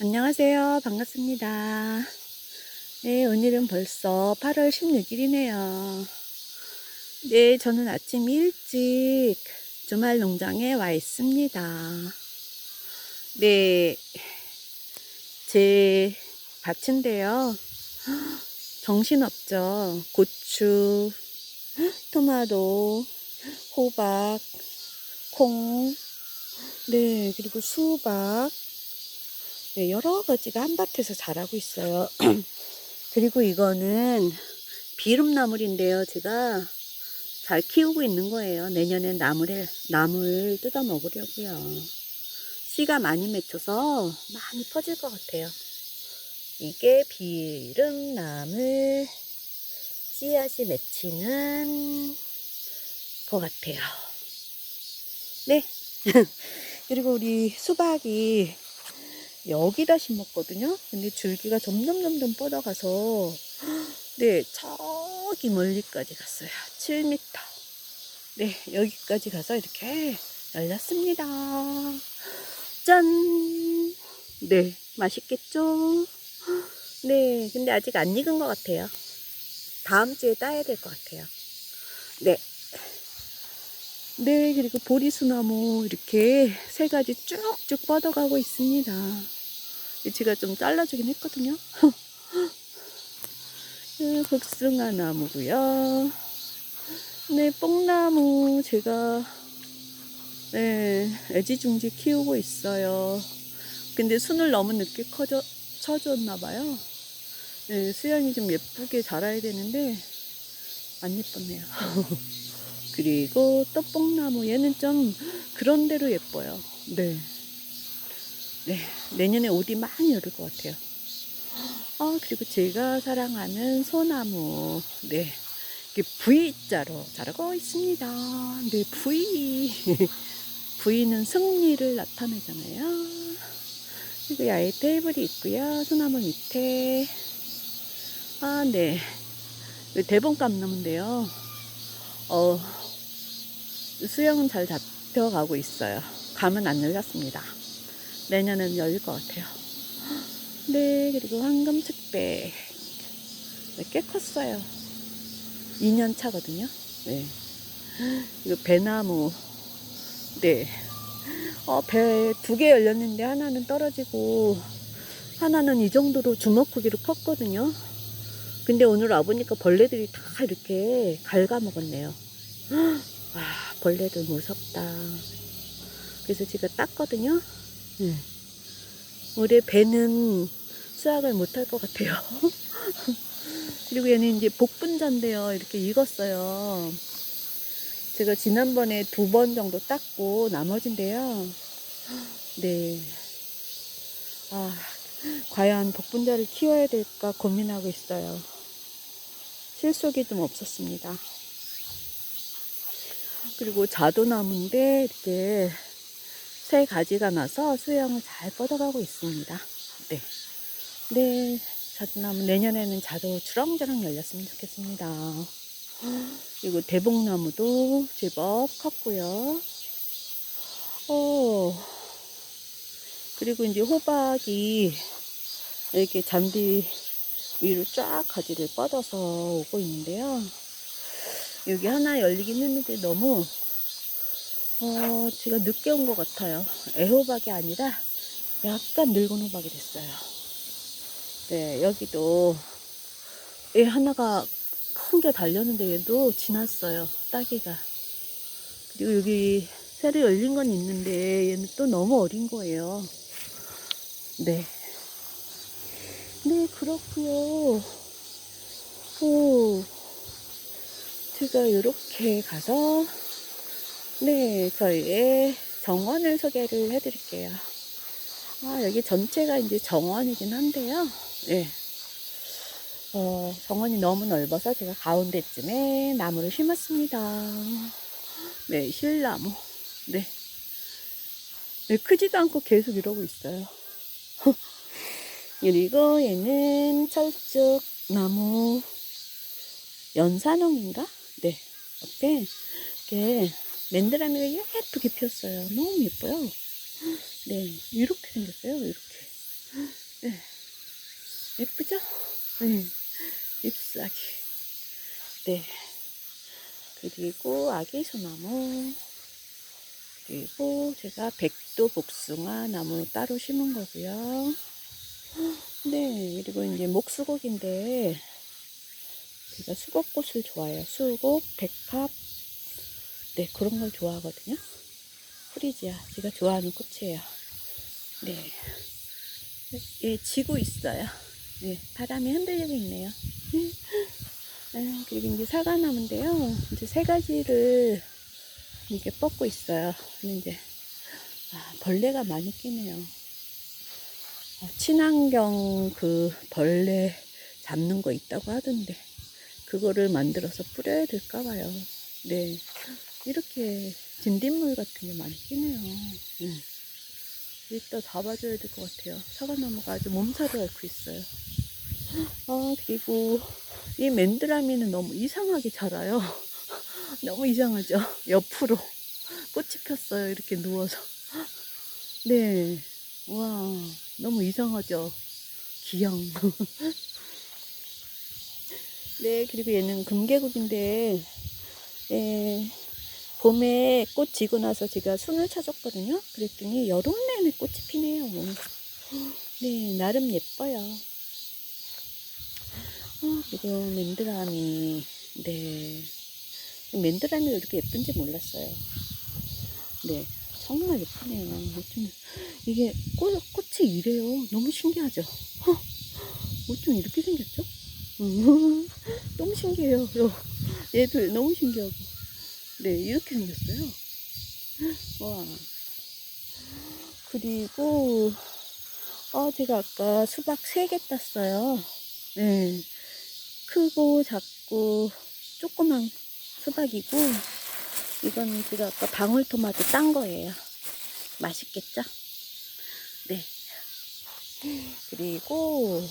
안녕하세요. 반갑습니다. 네, 오늘은 벌써 8월 16일이네요. 네, 저는 아침 일찍 주말 농장에 와 있습니다. 네, 제 밭인데요. 정신없죠. 고추, 토마토, 호박, 콩, 네, 그리고 수박, 네, 여러 가지가 한밭에서 자라고 있어요. 그리고 이거는 비름나물인데요. 제가 잘 키우고 있는 거예요. 내년엔 나물을, 나물 뜯어 먹으려고요. 씨가 많이 맺혀서 많이 퍼질 것 같아요. 이게 비름나물 씨앗이 맺히는 것 같아요. 네. 그리고 우리 수박이 여기다 심었거든요. 근데 줄기가 점점 점점 뻗어가서 네 저기 멀리까지 갔어요. 7m. 네 여기까지 가서 이렇게 열렸습니다. 짠. 네 맛있겠죠? 네 근데 아직 안 익은 것 같아요. 다음 주에 따야 될 것 같아요. 네. 네, 그리고 보리수나무 이렇게 세 가지 쭉쭉 뻗어가고 있습니다. 제가 좀 잘라주긴 했거든요. 네, 복숭아 나무고요. 네, 뽕나무 제가 네, 애지중지 키우고 있어요. 근데 순을 너무 늦게 커져, 쳐줬나 봐요. 네, 수영이 좀 예쁘게 자라야 되는데 안 예뻤네요. 그리고 또 뽕나무 얘는 좀 그런 대로 예뻐요. 네. 네. 내년에 옷이 많이 오를 것 같아요. 아, 그리고 제가 사랑하는 소나무. 네. 이게 V자로 자라고 있습니다. 네, V. V는 승리를 나타내잖아요. 그리고 야외 테이블이 있고요. 소나무 밑에. 아, 네. 대봉감나무인데요. 어, 수영은 잘 잡혀가고 있어요. 감은 안 열렸습니다. 내년엔 열릴 것 같아요. 네, 그리고 황금특배. 네, 꽤 컸어요. 2년 차거든요. 네. 이거 배나무. 네. 어, 배 두 개 열렸는데 하나는 떨어지고 하나는 이 정도로 주먹 크기로 컸거든요. 근데 오늘 와보니까 벌레들이 다 이렇게 갉아먹었네요. 와, 벌레들 무섭다. 그래서 제가 땄거든요. 네. 올해 배는 수확을 못할 것 같아요. 그리고 얘는 이제 복분자인데요. 이렇게 익었어요. 제가 지난번에 두 번 정도 땄고 나머지인데요. 네. 아, 과연 복분자를 키워야 될까 고민하고 있어요. 실속이 좀 없었습니다. 그리고 자도나무인데 이렇게 세 가지가 나서 수영을 잘 뻗어가고 있습니다. 네. 네. 자도나무 내년에는 자도 주렁주렁 열렸으면 좋겠습니다. 그리고 대복나무도 제법 컸고요. 어. 그리고 이제 호박이 이렇게 잔디 위로 쫙 가지를 뻗어서 오고 있는데요. 여기 하나 열리긴 했는데 너무 어, 제가 늦게 온 것 같아요. 애호박이 아니라 약간 늙은 호박이 됐어요. 네, 여기도 얘 하나가 큰 게 달렸는데 얘도 지났어요. 따기가. 그리고 여기 새로 열린 건 있는데 얘는 또 너무 어린 거예요. 네. 네, 그렇고요. 오. 제가 이렇게 가서 네 저희의 정원을 소개를 해드릴게요. 아 여기 전체가 이제 정원이긴 한데요. 네. 어, 정원이 너무 넓어서 제가 가운데쯤에 나무를 심었습니다. 네 실나무. 네. 네 크지도 않고 계속 이러고 있어요. 그리고 얘는 철쭉 나무 연산홍인가? 네. 옆에 이렇게 맨드라미가 예쁘게 피었어요. 너무 예뻐요. 네. 이렇게 생겼어요. 이렇게. 예쁘죠? 네. 잎사귀. 네. 그리고 아기 소나무. 그리고 제가 백도 복숭아 나무 따로 심은 거고요. 네, 그리고 이제 목수국인데 제가 수국꽃을 좋아해요. 수국, 백합, 네 그런 걸 좋아하거든요. 프리지아 제가 좋아하는 꽃이에요. 네, 예 지고 있어요. 네, 바람이 흔들리고 있네요. 아, 그리고 이제 사과나무인데요. 이제 세 가지를 이렇게 뻗고 있어요. 이제 아, 벌레가 많이 끼네요. 어, 친환경 그 벌레 잡는 거 있다고 하던데 그거를 만들어서 뿌려야 될까 봐요. 네. 이렇게 진딧물 같은 게 많이 끼네요. 네. 이따 잡아줘야 될 것 같아요. 사과나무가 아주 몸살을 앓고 있어요. 아, 그리고 이 맨드라미는 너무 이상하게 자라요. 너무 이상하죠? 옆으로 꽃이 폈어요. 이렇게 누워서. 네. 와, 너무 이상하죠? 기형. 네, 그리고 얘는 금계국인데, 예, 봄에 꽃 지고 나서 제가 순을 찾았거든요. 그랬더니 여름 내내 꽃이 피네요. 네, 나름 예뻐요. 어, 그리고 맨드라미, 네. 맨드라미가 이렇게 예쁜지 몰랐어요. 네, 정말 예쁘네요. 어쩜 이게 꽃, 꽃이 이래요. 너무 신기하죠? 어, 어쩜 이렇게 생겼죠? 음, 너무 신기해요. 요, 얘들 너무 신기하고. 네, 이렇게 생겼어요. 와. 그리고, 어, 제가 아까 수박 3개 땄어요. 네. 크고 작고 조그만 수박이고, 이건 제가 아까 방울토마토 딴 거예요. 맛있겠죠? 네. 그리고,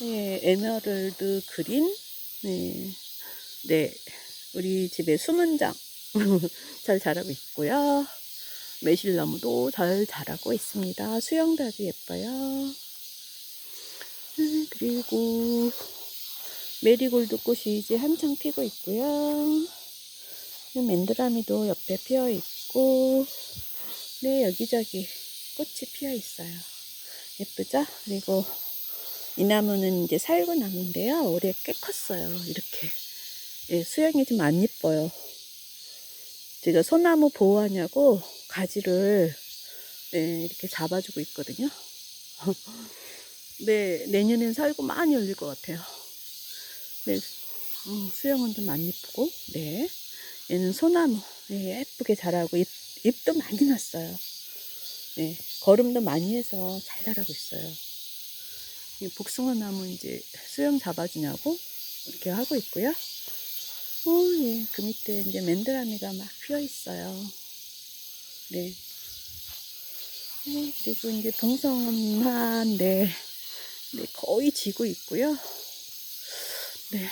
네, 에메랄드 그린. 네. 네. 우리 집에 수문장 잘 자라고 있고요. 매실나무도 잘 자라고 있습니다. 수영도 아주 예뻐요. 음, 그리고 메리골드 꽃이 이제 한창 피고 있고요. 맨드라미도 옆에 피어 있고, 네, 여기저기 꽃이 피어 있어요. 예쁘죠? 그리고 이 나무는 이제 살구 나무인데요. 올해 꽤 컸어요. 이렇게. 예, 수영이 좀안 이뻐요. 제가 소나무 보호하냐고 가지를 예, 이렇게 잡아주고 있거든요. 네, 내년엔 살고 많이 열릴 것 같아요. 네, 음, 수영은 좀안 이쁘고, 네. 얘는 소나무, 예, 예쁘게 자라고, 잎, 잎도 많이 났어요. 네, 걸음도 많이 해서 잘 자라고 있어요. 이 복숭아 나무 이제 수영 잡아주냐고 이렇게 하고 있고요. 어, 예, 그 밑에 이제 맨드라미가 막 피어 있어요. 네. 네, 그리고 이제 동성만, 네, 네, 거의 지고 있고요. 네,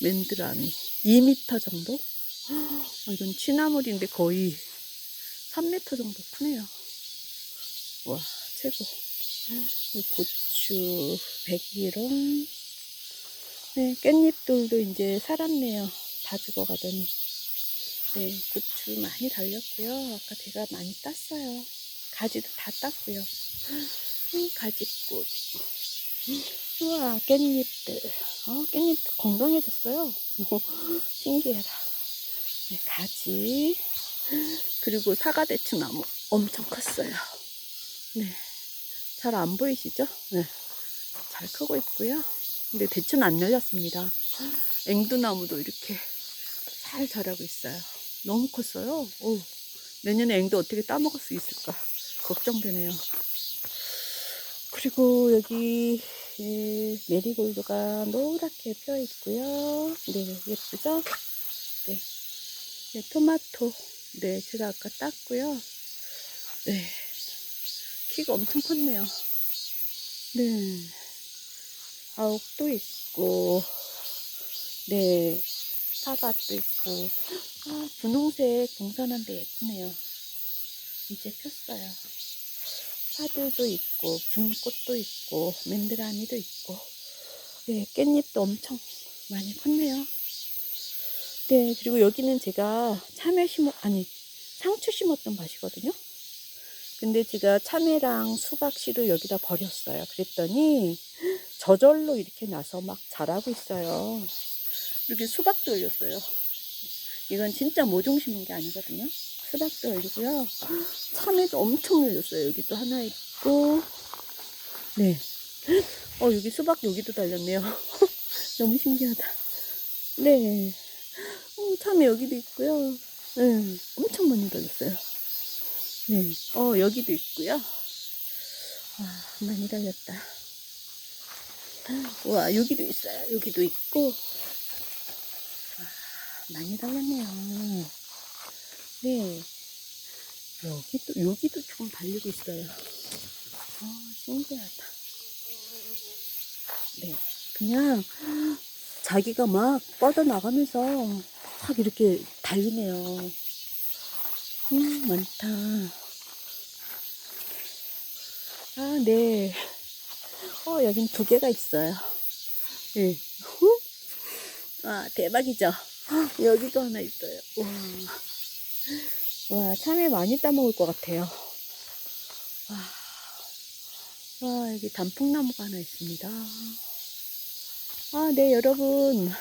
맨드라미 2m 정도? 어, 이건 취나물인데 거의 3m 정도 크네요. 와, 최고. 이 고추, 백일홍, 네, 깻잎들도 이제 살았네요. 다 죽어가더니. 네, 고추 많이 달렸고요. 아까 제가 많이 땄어요. 가지도 다 땄고요. 음, 가지꽃. 우와, 깻잎들. 어, 깻잎 건강해졌어요. 신기해라. 네, 가지. 그리고 사과대추 나무 엄청 컸어요. 네. 잘 안 보이시죠? 네. 잘 크고 있고요. 근데 대추는 안 열렸습니다. 앵두나무도 이렇게 잘 자라고 있어요. 너무 컸어요. 오, 내년에 앵두 어떻게 따먹을 수 있을까 걱정되네요. 그리고 여기 예, 메리골드가 노랗게 펴 있고요. 네, 예쁘죠? 네. 네, 토마토. 네, 제가 아까 땄고요. 네. 키가 엄청 컸네요. 네. 아욱도 있고, 네. 사과도 있고, 아, 분홍색 동산한데 예쁘네요. 이제 폈어요. 파들도 있고, 분꽃도 있고, 맨드라미도 있고, 네, 깻잎도 엄청 많이 컸네요. 네, 그리고 여기는 제가 참외 심어, 아니, 상추 심었던 밭이거든요. 근데 제가 참외랑 수박 씨를 여기다 버렸어요. 그랬더니 저절로 이렇게 나서 막 자라고 있어요. 이렇게 수박도 열렸어요. 이건 진짜 모종 심은 게 아니거든요. 수박도 열리고요. 참외도 엄청 열렸어요. 여기도 하나 있고. 네. 어, 여기 수박 여기도 달렸네요. 너무 신기하다. 네. 어, 참외 여기도 있고요. 네. 엄청 많이 달렸어요. 네. 어, 여기도 있고요. 와, 많이 달렸다. 와, 여기도 있어요. 여기도 있고. 와, 많이 달렸네요. 네. 여기도, 여기도 좀 달리고 있어요. 아, 신기하다. 네. 그냥 자기가 막 뻗어나가면서 막 이렇게 달리네요. 음, 많다. 아, 네. 어, 여긴 두 개가 있어요. 네. 후. 아, 대박이죠? 여기도 하나 있어요. 와. 와, 참외 많이 따먹을 것 같아요. 와. 와, 여기 단풍나무가 하나 있습니다. 아, 네, 여러분.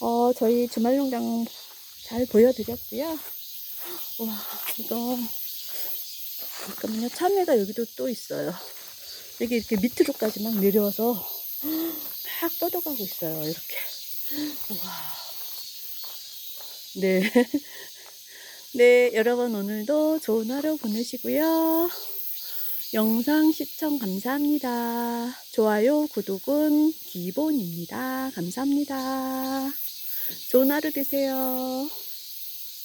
어, 저희 주말농장 잘 보여드렸고요. 와, 이거, 잠깐만요. 참외가 여기도 또 있어요. 여기 이렇게 밑으로까지 막 내려와서 막 뻗어가고 있어요. 이렇게. 와. 네. 네, 여러분 오늘도 좋은 하루 보내시고요. 영상 시청 감사합니다. 좋아요, 구독은 기본입니다. 감사합니다. 좋은 하루 되세요.